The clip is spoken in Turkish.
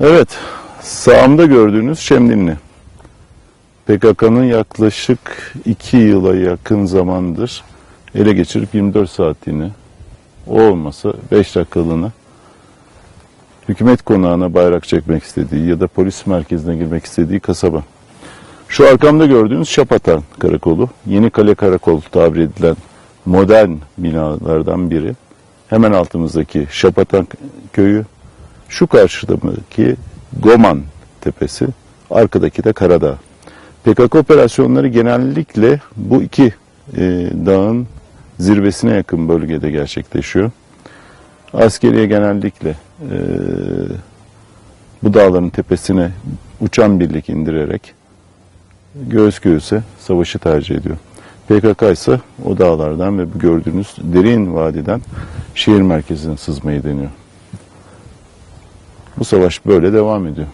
Evet, sağımda gördüğünüz Şemdinli. PKK'nın yaklaşık iki yıla yakın zamandır ele geçirip 24 saatliğine, o olmasa 5 dakikalığına hükümet konağına bayrak çekmek istediği ya da polis merkezine girmek istediği kasaba. Şu arkamda gördüğünüz Şapatan Karakolu, Yeni Kale Karakol tabir edilen modern binalardan biri. Hemen altımızdaki Şapatan Köyü, şu karşıdaki Goman Tepesi, arkadaki de Karadağ. PKK operasyonları genellikle bu iki e, dağın zirvesine yakın bölgede gerçekleşiyor. Askeriye genellikle e, bu dağların tepesine uçan birlik indirerek göğüs göğüse savaşı tercih ediyor. PKK ise o dağlardan ve gördüğünüz derin vadiden şehir merkezine sızmayı deniyor. Bu savaş böyle devam ediyor.